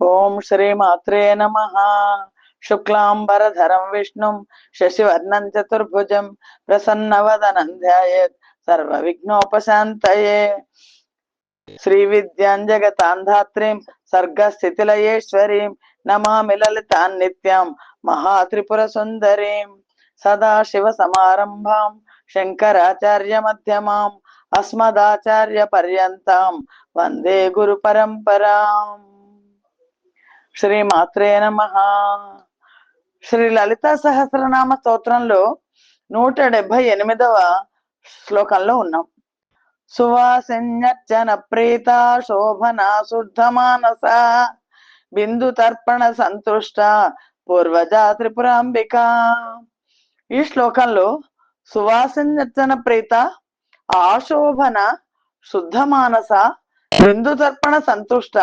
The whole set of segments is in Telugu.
ఓం శ్రీ మాత్రే నమ. శుక్లాంబరధరం విష్ణుం శశివర్ణం చతుర్భుజం ప్రసన్నవదనం ధ్యాయేత్ సర్వ విఘ్నోపశాంతయే శ్రీ విద్యాం జగతాంధాత్రీం సర్గస్థితిలయేశ్వరీం నమామి లలితాన్ నిత్యాం మహాత్రిపుర సుందరీం సదాశివ సమారంభాం శంకరాచార్య మధ్యమాం అస్మదాచార్య పర్యంతం వందే గురు పరంపరాం. శ్రీ మాత్రే నమ. శ్రీ లలిత సహస్రనామ స్తోత్రంలో నూట డెబ్బై ఎనిమిదవ శ్లోకంలో ఉన్నాం. సువాసన్యర్చన ప్రీత శోభన శుద్ధ మానస. బిందు తర్పణ సంతుష్ట పూర్వజ త్రిపురాంబిక. ఈ శ్లోకంలో సువాసన్యర్చన ప్రీత ఆశోభన శుద్ధ మానస బిందు తర్పణ సంతుష్ట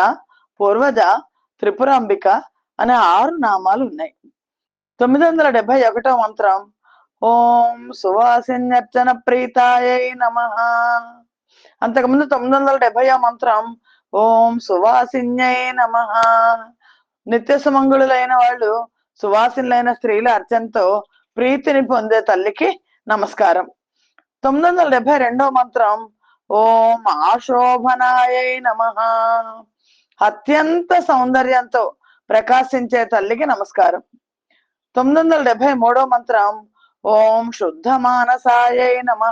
పూర్వజ త్రిపురాంబిక అనే ఆరు నామాలు ఉన్నాయి. తొమ్మిది వందల డెబ్బై ఒకటో మంత్రం ఓం సువాసిన్యర్చన ప్రీతాయై నమ. అంతకుముందు తొమ్మిది వందల డెబ్బై మంత్రం ఓం సువాసిన్యై నమ. నిత్య సుమంగుళులైన వాళ్ళు సువాసినులైన స్త్రీల అర్చనతో ప్రీతిని పొందే తల్లికి నమస్కారం. తొమ్మిది వందల డెబ్బై రెండో మంత్రం ఓం ఆశోభనాయై నమ. అత్యంత సౌందర్యంతో ప్రకాశించే తల్లికి నమస్కారం. తొమ్మిది వందల డెబ్బై మూడో మంత్రం ఓం శుద్ధ మానసాయై నమ.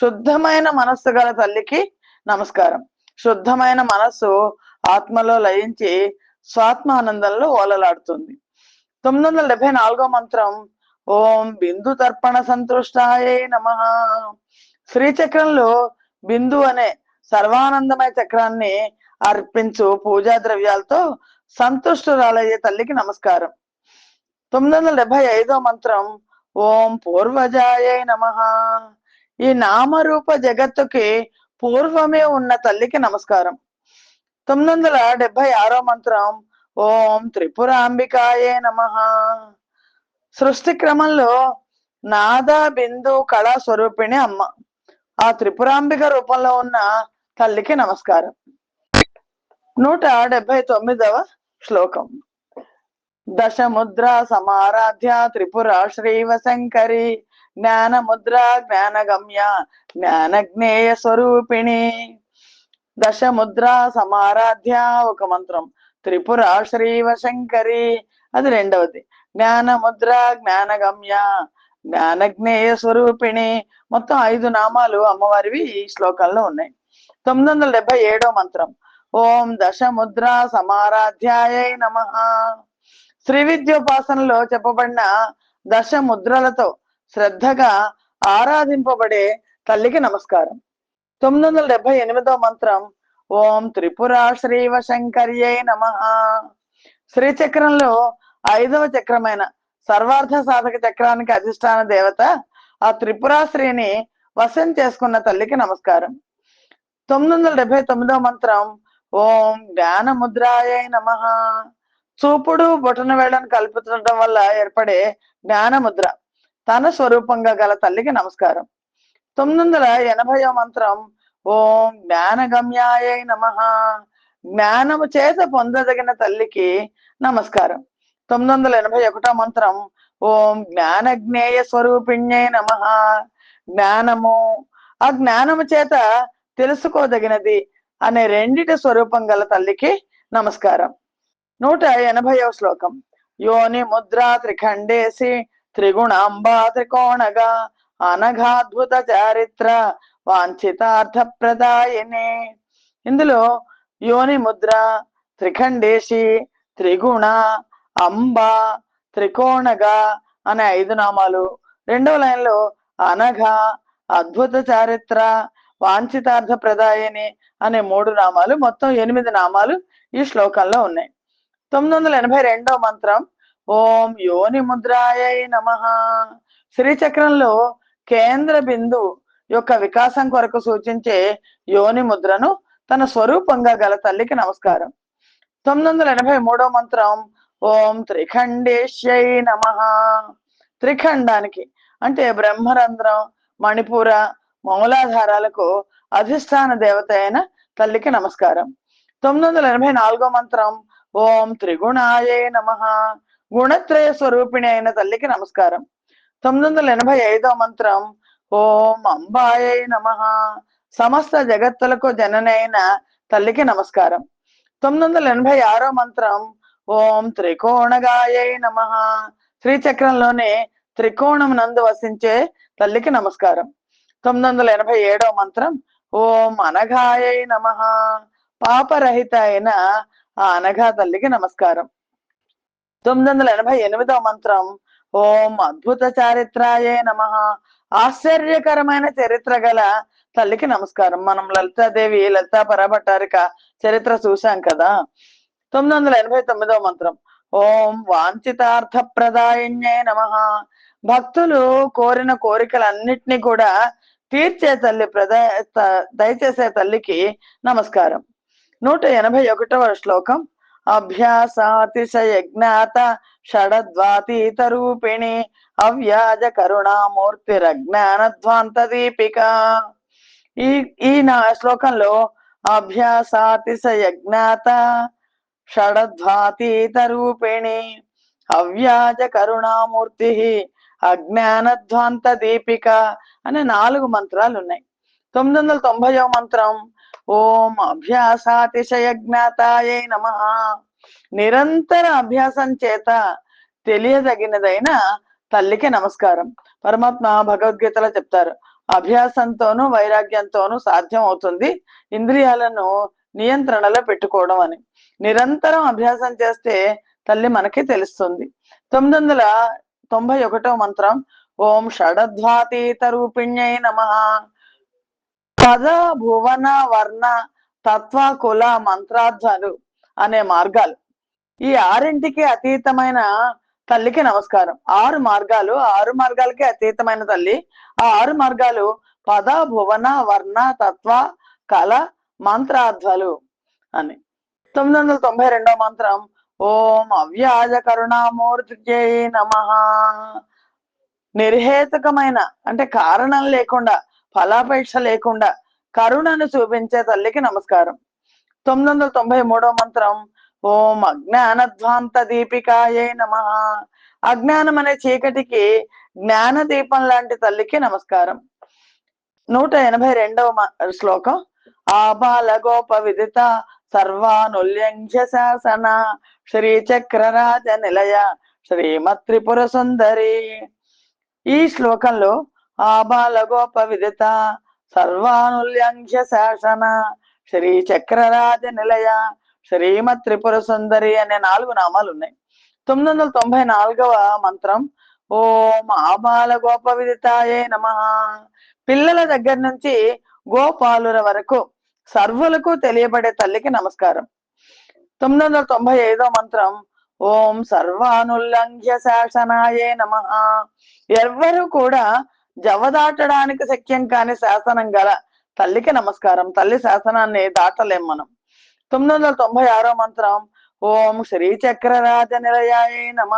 శుద్ధమైన మనస్సు గల తల్లికి నమస్కారం. శుద్ధమైన మనస్సు ఆత్మలో లయించి స్వాత్మానందంలో ఓలలాడుతుంది. తొమ్మిది వందల డెబ్బై నాలుగో మంత్రం ఓం బిందు తర్పణ సంతుష్టాయై నమ. శ్రీచక్రంలో బిందు అనే సర్వానందమయ చక్రాన్ని అర్పించు పూజా ద్రవ్యాలతో సంతుష్టురాలయ్యే తల్లికి నమస్కారం. తొమ్మిది వందల డెబ్బై ఐదో మంత్రం ఓం పూర్వజాయ నమ. ఈ నామరూప జగత్తుకి పూర్వమే ఉన్న తల్లికి నమస్కారం. తొమ్మిది వందల డెబ్బై ఆరో మంత్రం ఓం త్రిపురాంబికాయే నమ. సృష్టి క్రమంలో నాద బిందు కళా స్వరూపిణి అమ్మ. ఆ త్రిపురాంబిక రూపంలో ఉన్న తల్లికి నమస్కారం. నూట డెబ్బై తొమ్మిదవ శ్లోకం. దశముద్ర సమారాధ్య త్రిపుర శ్రీవ శంకరి జ్ఞానగమ్య జ్ఞానజ్ఞేయ స్వరూపిణి. దశముద్ర సమారాధ్య ఒక మంత్రం త్రిపుర శ్రీవ శంకరి అది రెండవది. జ్ఞానముద్ర జ్ఞానగమ్య జ్ఞానజ్ఞేయ స్వరూపిణి మొత్తం ఐదు నామాలు అమ్మవారివి ఈ శ్లోకంలో ఉన్నాయి. తొమ్మిది వందల డెబ్బై ఏడో మంత్రం ఓం దశముద్ర సమారాధ్యాయ నమ. శ్రీ విద్యోపాసనలో చెప్పబడిన దశ ముద్రలతో శ్రద్ధగా ఆరాధింపబడే తల్లికి నమస్కారం. తొమ్మిది వందల డెబ్బై ఎనిమిదో మంత్రం ఓం త్రిపుర శ్రీవ శంకర్యై నమ. శ్రీచక్రంలో ఐదవ చక్రమైన సర్వార్థ సాధక చక్రానికి అధిష్టాన దేవత ఆ త్రిపురాశ్రీని వశం చేసుకున్న తల్లికి నమస్కారం. తొమ్మిది వందల డెబ్బై తొమ్మిదో మంత్రం ఓం జ్ఞాన ముద్రాయై నమ. చూపుడు బొటన వేళను కల్పించడం వల్ల ఏర్పడే జ్ఞాన ముద్ర. తన స్వరూపంగా గల తల్లికి నమస్కారం. తొమ్మిది వందల ఎనభైవ మంత్రం ఓం జ్ఞానగమ్యాయై నమ. జ్ఞానము చేత పొందదగిన తల్లికి నమస్కారం. తొమ్మిది వందల ఎనభై ఒకటో మంత్రం ఓం జ్ఞానజ్ఞేయ స్వరూపిణ్యై నమ. జ్ఞానము ఆ జ్ఞానము చేత తెలుసుకోదగినది అనే రెండిటి స్వరూపం గల తల్లికి నమస్కారం. నూట ఎనభైవ శ్లోకం. యోని ముద్రా త్రిఖండేసి త్రిగుణాంబా త్రికోణగా అనఘాద్భుత చారిత్ర వాంఛితార్థ ప్రదాయనే ఇందులో యోని ముద్ర త్రిఖండేసి త్రిగుణ అంబ త్రికోణగా అనే ఐదు నామాలు. రెండవ లైన్లో అనఘ అద్భుత చారిత్ర వాంఛితార్థ ప్రదాయని అనే మూడు నామాలు మొత్తం ఎనిమిది నామాలు ఈ శ్లోకంలో ఉన్నాయి. తొమ్మిది వందల ఎనభై రెండో మంత్రం ఓం యోని ముద్రాయై నమ. శ్రీచక్రంలో కేంద్ర బిందు యొక్క వికాసం కొరకు సూచించే యోని ముద్రను తన స్వరూపంగా గల తల్లికి నమస్కారం. తొమ్మిది వందల ఎనభై మూడో మంత్రం ఓం త్రిఖండేశ్యై నమ. త్రిఖండానికి అంటే బ్రహ్మరంధ్రం మణిపుర మూలాధారాలకు అధిష్టాన దేవత అయిన తల్లికి నమస్కారం. తొమ్మిది వందల ఎనభై నాలుగో మంత్రం ఓం త్రిగుణాయే నమ. గుణత్రయ స్వరూపిణి అయిన తల్లికి నమస్కారం. తొమ్మిది వందల ఎనభై ఐదో మంత్రం ఓం అంబాయే నమ. సమస్త జగత్తులకు జననైన తల్లికి నమస్కారం. తొమ్మిది వందల ఎనభై ఆరో మంత్రం ఓం త్రికోణగాయే నమ. శ్రీచక్రంలోనే త్రికోణం నందు వసించే తల్లికి నమస్కారం. తొమ్మిది వందల ఎనభై ఏడవ మంత్రం ఓం అనఘాయ నమ. పాపరహిత అయిన ఆ అనఘా తల్లికి నమస్కారం. తొమ్మిది వందల ఎనభై ఎనిమిదవ మంత్రం ఓం అద్భుత చారిత్రాయే నమ. ఆశ్చర్యకరమైన చరిత్ర గల తల్లికి నమస్కారం. మనం లలితాదేవి లలితా పరభట్టారిక చరిత్ర చూశాం కదా. తొమ్మిది వందల ఎనభై తొమ్మిదవ మంత్రం ఓం వాంఛితార్థ ప్రదాయన్యే నమ. భక్తులు కోరిన కోరికలన్నిటినీ కూడా తీర్చే తల్లి ప్రద త- దయచేసే తల్లికి నమస్కారం. నూట ఎనభై ఒకటవ శ్లోకం. అభ్యాసాతిశయజ్ఞాత షడద్వాతీత రూపిణి అవ్యాజ కరుణామూర్తిరజ్ఞానధ్వాంత దీపిక ఈ ఈ నా శ్లోకంలో అభ్యాసాతిశయజ్ఞాత షడద్వాతీత రూపిణి అవ్యాజ కరుణామూర్తి అజ్ఞానధ్వాంత దీపిక అనే నాలుగు మంత్రాలు ఉన్నాయి. తొమ్మిది వందల తొంభైవ మంత్రం ఓం అభ్యాసాతిశయ జ్ఞాతాయే నమ. నిరంతర అభ్యాసం చేత తెలియదగినదైన తల్లికి నమస్కారం. పరమాత్మ భగవద్గీతలో చెప్తారు అభ్యాసంతోనూ వైరాగ్యంతోనూ సాధ్యం అవుతుంది ఇంద్రియాలను నియంత్రణలో పెట్టుకోవడం అని. నిరంతరం అభ్యాసం చేస్తే తల్లి మనకి తెలుస్తుంది. తొమ్మిది వందల తొంభై ఒకటో మంత్రం. ఓం షడద్వాతీత రూపిణ్యై నమ. పద భువన వర్ణ తత్వ కుల మంత్రాధ్వలు అనే మార్గాలు. ఈ ఆరింటికి అతీతమైన తల్లికి నమస్కారం. ఆరు మార్గాలు. ఆరు మార్గాలకి అతీతమైన తల్లి. ఆ ఆరు మార్గాలు పద భువన వర్ణ తత్వ కళ మంత్రాధ్వలు అని. తొమ్మిది వందల తొంభై రెండో మంత్రం. ఓం అవ్యాజ కరుణామూర్తి నమ. నిర్హేతుకమైన అంటే కారణం లేకుండా ఫలాపేక్ష లేకుండా కరుణను చూపించే తల్లికి నమస్కారం. తొమ్మిది వందల తొంభై మూడో మంత్రం ఓం అజ్ఞానధ్వాంత దీపికాయే నమ. అజ్ఞానం అనే చీకటికి జ్ఞాన దీపం లాంటి తల్లికి నమస్కారం. నూట ఎనభై రెండవ మ- శ్లోకం ఆబాల గోప విదిత సర్వానుల్యంఘ్య శాసన. శ్రీ చక్రరాజ నిలయ శ్రీమత్ త్రిపుర సుందరి ఈ శ్లోకంలో ఆబాల గోప విదిత సర్వానుల్యంఘ్య శాసన శ్రీ చక్రరాజ నిలయ శ్రీమత్ త్రిపుర సుందరి అనే నాలుగు నామాలు ఉన్నాయి తొమ్మిది వందల తొంభై నాలుగవ మంత్రం ఓం ఆబాల గోప విదితాయే నమ. పిల్లల దగ్గర నుంచి గోపాలుల వరకు సర్వులకు తెలియబడే తల్లికి నమస్కారం. తొమ్మిది వందల తొంభై ఐదో మంత్రం ఓం సర్వానుల్లంఘ్య శాసనాయే నమ. ఎవ్వరూ కూడా జవదాటడానికి శక్యం కాని శాసనం గల తల్లికి నమస్కారం తల్లి శాసనాన్ని దాటలేం మనం. తొమ్మిది వందల తొంభై ఆరో మంత్రం ఓం శ్రీ చక్రరాజ నిలయాయ నమ.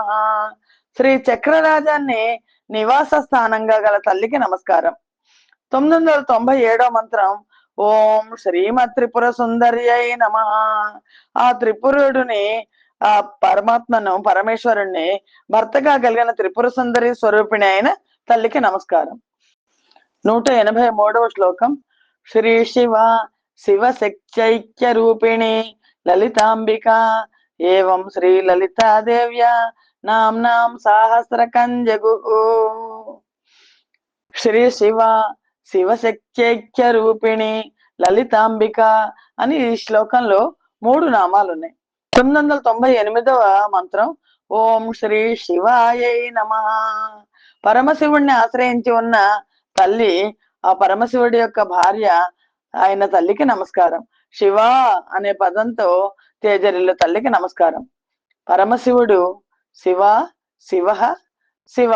శ్రీ చక్రరాజాన్ని నివాస స్థానంగా గల తల్లికి నమస్కారం. తొమ్మిది వందల తొంభై ఏడో మంత్రం ఓం శ్రీమ త్రిపుర సుందర్యై నమ. ఆ త్రిపురుడిని ఆ పరమాత్మను పరమేశ్వరుణ్ణి భర్తగా కలిగిన త్రిపుర సుందరి స్వరూపిణి అయిన తల్లికి నమస్కారం. నూట ఎనభై మూడవ శ్లోకం. శ్రీ శివ శివ శక్త్యైక్య రూపిణి లలితాంబిక. ఏవం శ్రీ లలితాదేవ్య నామ్నాం సాహస్ర కంజగు శ్రీ శివ శివశక్త్యైక్య రూపిణి లలితాంబిక అని ఈ శ్లోకంలో మూడు నామాలు ఉన్నాయి తొమ్మిది వందల తొంభై ఎనిమిదవ మంత్రం ఓం శ్రీ శివాయ నమ. పరమశివుణ్ణి ఆశ్రయించి ఉన్న తల్లి ఆ పరమశివుడి యొక్క భార్య ఆయన తల్లికి నమస్కారం. శివ అనే పదంతో తేజరిలో తల్లికి నమస్కారం. పరమశివుడు శివ శివ శివ.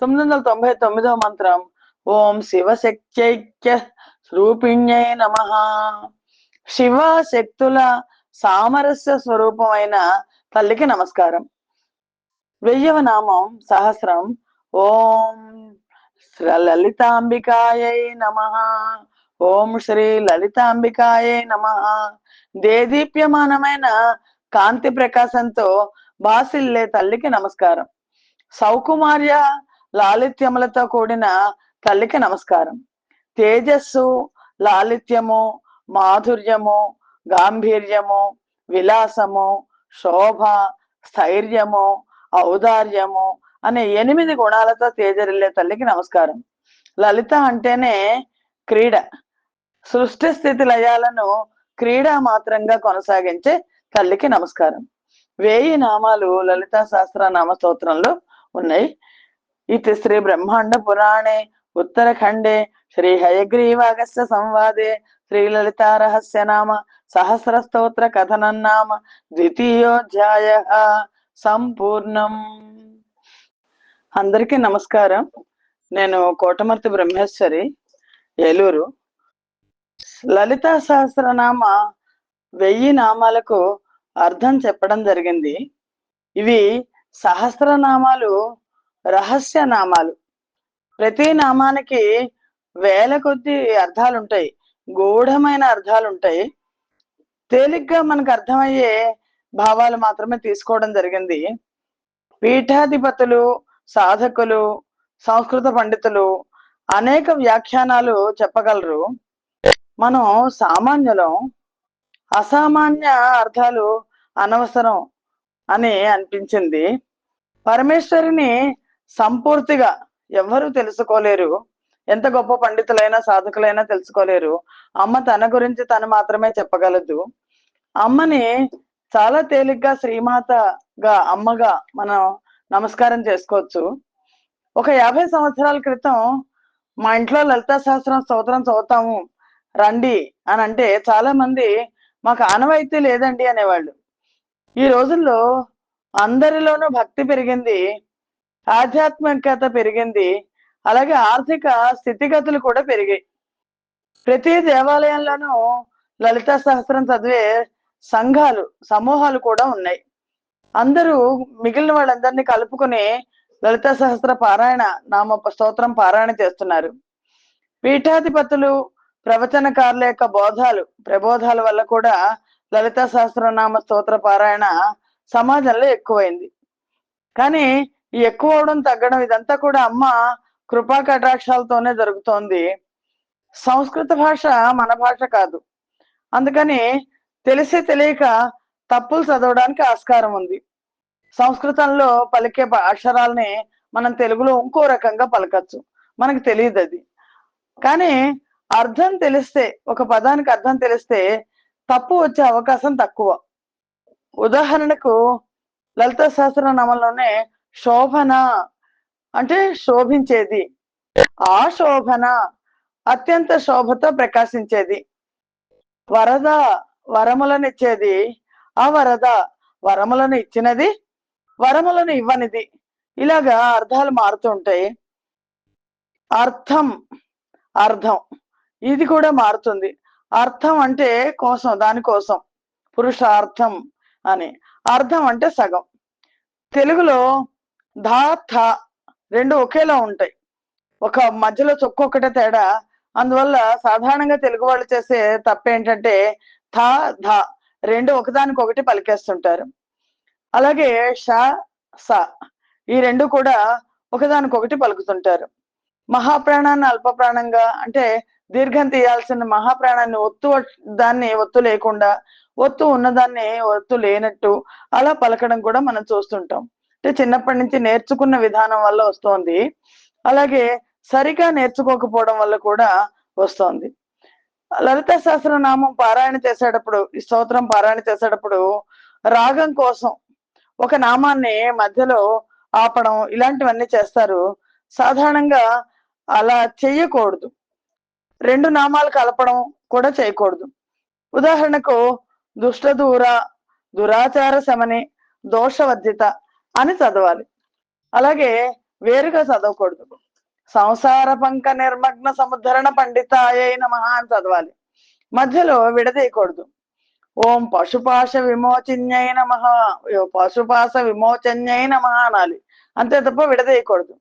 తొమ్మిది వందల తొంభై తొమ్మిదవ మంత్రం ఓం శివశక్త్యైక్య రూపిణ్యై నమ. శివ శక్తుల సామరస్య స్వరూపమైన తల్లికి నమస్కారం. వెయ్యవ నామం సహస్రం. ఓం లలితాంబికాయై నమ. ఓం శ్రీ లలితాంబికాయే నమ. దేదీప్యమానమైన కాంతి ప్రకాశంతో బాసిల్లే తల్లికి నమస్కారం. సౌకుమార్య లాలిత్యములతో కూడిన తల్లికి నమస్కారం. తేజస్సు లాలిత్యము మాధుర్యము గాంభీర్యము విలాసము శోభ స్థైర్యము ఔదార్యము అనే ఎనిమిది గుణాలతో తేజరిల్లే తల్లికి నమస్కారం. లలిత అంటేనే క్రీడ. సృష్టి స్థితి లయాలను క్రీడా మాత్రంగా కొనసాగించే తల్లికి నమస్కారం. వేయి నామాలు లలితా సహస్ర నామ స్తోత్రంలో ఉన్నాయి. ఇది శ్రీ బ్రహ్మాండ పురాణే ఉత్తరఖండే శ్రీ హయగ్రీవాగస్య సంవాదే శ్రీ లలితా నామ సహస్ర స్తోత్ర కథనం నామ ద్వితీయోధ్యాయ సంపూర్ణం అందరికీ నమస్కారం. నేను కోటమర్తి బ్రహ్మేశ్వరి ఏలూరు. లలితా సహస్రనామ వెయ్యి నామాలకు అర్థం చెప్పడం జరిగింది. ఇవి సహస్రనామాలు రహస్య నామాలు. ప్రతి నామానికి వేల కొద్ది అర్థాలు ఉంటాయి గూఢమైన అర్థాలు ఉంటాయి తేలిగ్గా మనకు అర్థమయ్యే భావాలు మాత్రమే తీసుకోవడం జరిగింది. పీఠాధిపతులు సాధకులు సంస్కృత పండితులు అనేక వ్యాఖ్యానాలు చెప్పగలరు. మనం సామాన్యులం అసామాన్య అర్థాలు అనవసరం అని అనిపించింది. పరమేశ్వరిని సంపూర్తిగా ఎవరు తెలుసుకోలేరు. ఎంత గొప్ప పండితులైనా సాధకులైనా తెలుసుకోలేరు. అమ్మ తన గురించి తను మాత్రమే చెప్పగలదు. అమ్మని చాలా తేలిగ్గా శ్రీమాతగా అమ్మగా మనం నమస్కారం చేసుకోవచ్చు. ఒక యాభై సంవత్సరాల క్రితం మా ఇంట్లో లలితా శాస్త్రం స్తోత్రం చదువుతాము రండి అని అంటే చాలా మంది మాకు ఆనవాయితీ లేదండి అనేవాళ్ళు. ఈ రోజుల్లో అందరిలోనూ భక్తి పెరిగింది ఆధ్యాత్మికత పెరిగింది. అలాగే ఆర్థిక స్థితిగతులు కూడా పెరిగాయి. ప్రతి దేవాలయంలోనూ లలితా సహస్రం చదివే సంఘాలు సమూహాలు కూడా ఉన్నాయి. అందరూ మిగిలిన వాళ్ళందరినీ కలుపుకొని లలిత సహస్ర పారాయణ నామ స్తోత్రం పారాయణ చేస్తున్నారు. పీఠాధిపతులు ప్రవచనకారుల యొక్క బోధాలు ప్రబోధాల వల్ల కూడా లలిత సహస్రనామ స్తోత్ర పారాయణ సమాజంలో ఎక్కువైంది. కానీ ఈ ఎక్కువ అవడం తగ్గడం ఇదంతా కూడా అమ్మ కృపా కటాక్షాలతోనే జరుగుతోంది. సంస్కృత భాష మన భాష కాదు. అందుకని తెలిసి తెలియక తప్పులు చదవడానికి ఆస్కారం ఉంది. సంస్కృతంలో పలికే అక్షరాలని మనం తెలుగులో ఇంకో రకంగా పలకచ్చు. మనకు తెలియదు అది. కానీ అర్థం తెలిస్తే ఒక పదానికి అర్థం తెలిస్తే తప్పు వచ్చే అవకాశం తక్కువ. ఉదాహరణకు లలిత సహస్రనామంలోనే శోభన అంటే శోభించేది. ఆ శోభన అత్యంత శోభతో ప్రకాశించేది. వరద వరములను ఇచ్చేది. ఆ వరద వరములను ఇచ్చినది వరములను ఇవ్వనిది. ఇలాగా అర్థాలు మారుతుంటాయి అర్థం అర్థం ఇది కూడా మారుతుంది. అర్థం అంటే కోసం దానికోసం. పురుషార్థం అని. అర్థం అంటే సగం. తెలుగులో ధా థ రెండు ఒకేలా ఉంటాయి. ఒక మధ్యలో చొక్కు తేడా. అందువల్ల సాధారణంగా తెలుగు వాళ్ళు చేసే తప్పేంటంటే థ ధ రెండు ఒకదానికొకటి పలికేస్తుంటారు. అలాగే ష స ఈ రెండు కూడా ఒకదానికొకటి పలుకుతుంటారు. మహాప్రాణాన్ని అల్ప ప్రాణంగా అంటే దీర్ఘం తీయాల్సిన మహాప్రాణాన్ని ఒత్తు దాన్ని ఒత్తు లేకుండా ఒత్తు ఉన్నదాన్ని ఒత్తు లేనట్టు అలా పలకడం కూడా మనం చూస్తుంటాం. అంటే చిన్నప్పటి నుంచి నేర్చుకున్న విధానం వల్ల వస్తోంది. అలాగే సరిగా నేర్చుకోకపోవడం వల్ల కూడా వస్తోంది. లలిత సహస్రనామం పారాయణ చేసేటప్పుడు ఈ స్తోత్రం పారాయణ చేసేటప్పుడు రాగం కోసం ఒక నామాన్ని మధ్యలో ఆపడం ఇలాంటివన్నీ చేస్తారు. సాధారణంగా అలా చెయ్యకూడదు రెండు నామాలు కలపడం కూడా చేయకూడదు. ఉదాహరణకు దుష్ట దూర దురాచార శమని దోషవర్జిత అని చదవాలి. అలాగే వేరుగా చదవకూడదు. సంసార పంక నిర్మగ్న సముద్ధరణ పండితాయ మహా అని చదవాలి. మధ్యలో విడదీయకూడదు. ఓం పశుపాశ విమోచన్యై మహా పశుపాశ విమోచన్యై నమః అనాలి. అంతే తప్ప విడదీయకూడదు.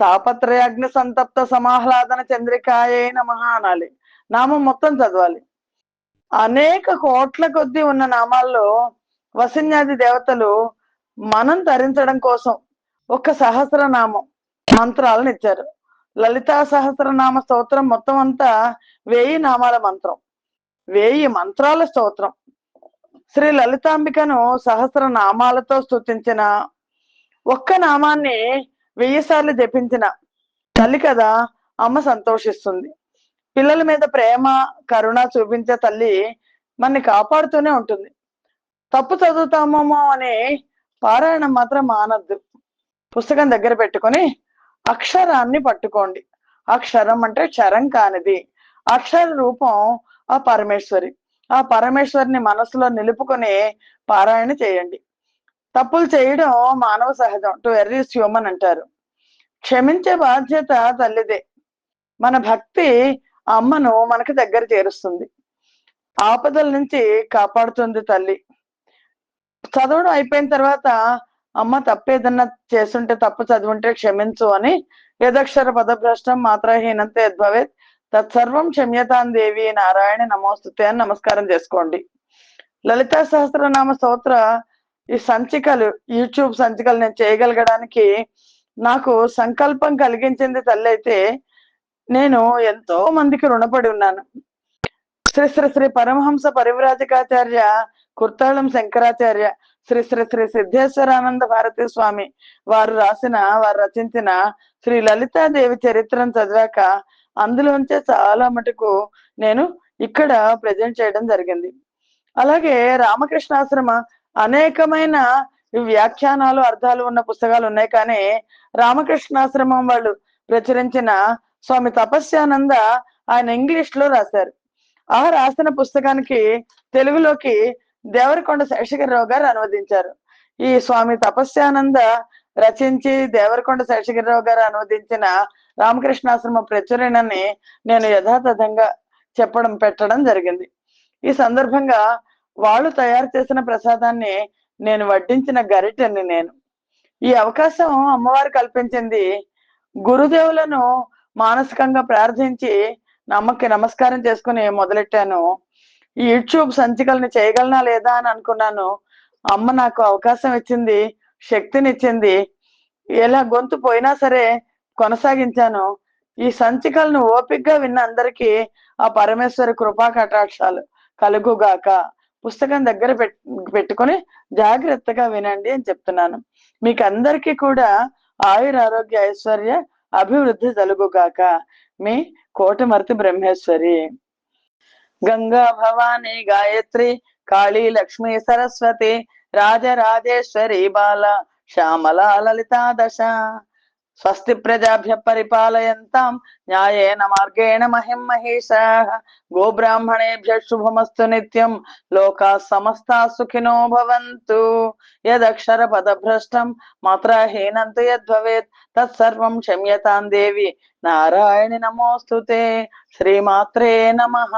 తాపత్రయాగ్ని సంతప్త సమాహ్లాదన చంద్రికాయైన నమః అనాలి. నామం మొత్తం చదవాలి. అనేక కోట్ల కొద్దీ ఉన్న నామాల్లో వసిన్యాది దేవతలు మనం ధరించడం కోసం ఒక సహస్రనామం మంత్రాలను ఇచ్చారు. లలితా సహస్రనామ స్తోత్రం మొత్తం అంతా వేయి నామాల మంత్రం. వేయి మంత్రాల స్తోత్రం. శ్రీ లలితాంబికను సహస్ర నామాలతో స్థుతించిన ఒక్క నామాన్ని వెయ్యి సార్లు జపించిన తల్లి కదా అమ్మ సంతోషిస్తుంది. పిల్లల మీద ప్రేమ కరుణ చూపించే తల్లి మనని కాపాడుతూనే ఉంటుంది. తప్పు చదువుతామేమో అని పారాయణం మాత్రం మానద్దు. పుస్తకం దగ్గర పెట్టుకొని అక్షరాన్ని పట్టుకోండి. అక్షరం అంటే చరం కానిది. అక్షర రూపం ఆ పరమేశ్వరి. ఆ పరమేశ్వరిని మనసులో నిలుపుకొని పారాయణ చేయండి. తప్పులు చేయడం మానవ సహజం. టు ఎర్రీస్ హ్యూమన్ అంటారు. క్షమించే బాధ్యత తల్లిదే. మన భక్తి అమ్మను మనకు దగ్గర చేరుస్తుంది. ఆపదల నుంచి కాపాడుతుంది తల్లి. చదవడం అయిపోయిన తర్వాత అమ్మ తప్పేదన్నా చేస్తుంటే తప్పు చదివింటే క్షమించు అని యదక్షర పదభ్రష్టం మాత్రహీనంతే యద్భవేత్. తత్సర్వం క్షమ్యతాన్ దేవి నారాయణ నమోస్తుతే అని నమస్కారం చేసుకోండి. లలితా సహస్రనామ స్తోత్ర ఈ సంచికలు యూట్యూబ్ సంచికలు నేను చేయగలగడానికి నాకు సంకల్పం కలిగించింది తల్లి అయితే నేను ఎంతో మందికి రుణపడి ఉన్నాను. శ్రీ శ్రీ శ్రీ పరమహంస పరివ్రాజకాచార్య కుర్తాళం శంకరాచార్య శ్రీ శ్రీ శ్రీ సిద్ధేశ్వరానంద భారతీ స్వామి వారు రాసిన వారు రచించిన శ్రీ లలితాదేవి చరిత్రను చదివాక అందులోంచే చాలా మటుకు నేను ఇక్కడ ప్రజెంట్ చేయడం జరిగింది. అలాగే రామకృష్ణాశ్రమ అనేకమైన వ్యాఖ్యానాలు అర్థాలు ఉన్న పుస్తకాలు ఉన్నాయి కానీ రామకృష్ణాశ్రమం వాళ్ళు ప్రచురించిన స్వామి తపస్యానంద ఆయన ఇంగ్లీష్లో రాశారు. ఆ రాసిన పుస్తకానికి తెలుగులోకి దేవరకొండ శేషగిరిరావు గారు అనువదించారు. ఈ స్వామి తపస్యానంద రచించి దేవరకొండ శేషగిరిరావు గారు అనువదించిన రామకృష్ణాశ్రమ ప్రచురణని నేను యథాతథంగా చెప్పడం పెట్టడం జరిగింది. ఈ సందర్భంగా వాళ్ళు తయారు చేసిన ప్రసాదాన్ని నేను వడ్డించిన గరిటెని నేను. ఈ అవకాశం అమ్మవారు కల్పించింది గురుదేవులను మానసికంగా ప్రార్థించి నమ్మకి నమస్కారం చేసుకుని మొదలెట్టాను. ఈ యూట్యూబ్ సంచికల్ని చేయగలనా లేదా అని అనుకున్నాను. అమ్మ నాకు అవకాశం ఇచ్చింది శక్తినిచ్చింది. ఎలా గొంతు పోయినా సరే కొనసాగించాను. ఈ సంచికలను ఓపిగ్గా విన్న అందరికీ ఆ పరమేశ్వరి కృపా కటాక్షాలు కలుగుగాక. పుస్తకం దగ్గర పెట్ పెట్టుకొని జాగ్రత్తగా వినండి అని చెప్తున్నాను. మీకు అందరికీ కూడా ఆయుర ఆరోగ్య ఐశ్వర్య అభివృద్ధి కలుగుగాక మీ కోటమర్తి బ్రహ్మేశ్వరి. గంగా భవాని గాయత్రి కాళీ లక్ష్మి సరస్వతి రాజరాజేశ్వరి బాల శ్యామల లలితా దశ. స్వస్తి ప్రజాభ్య పరిపాలయంతాం న్యాయేన మార్గేణ మహిం మహేశా. గోబ్రాహ్మణేభ్య శుభమస్తు నిత్యం లోకా సమస్తా సుఖినో భవంతు. యదక్షర పదభ్రష్టం మాత్రహీనంతు యద్భవేత్ తత్సర్వం క్షమ్యతాం దేవి. నారాయణి నమోస్తుతే శ్రీమాత్రే నమః.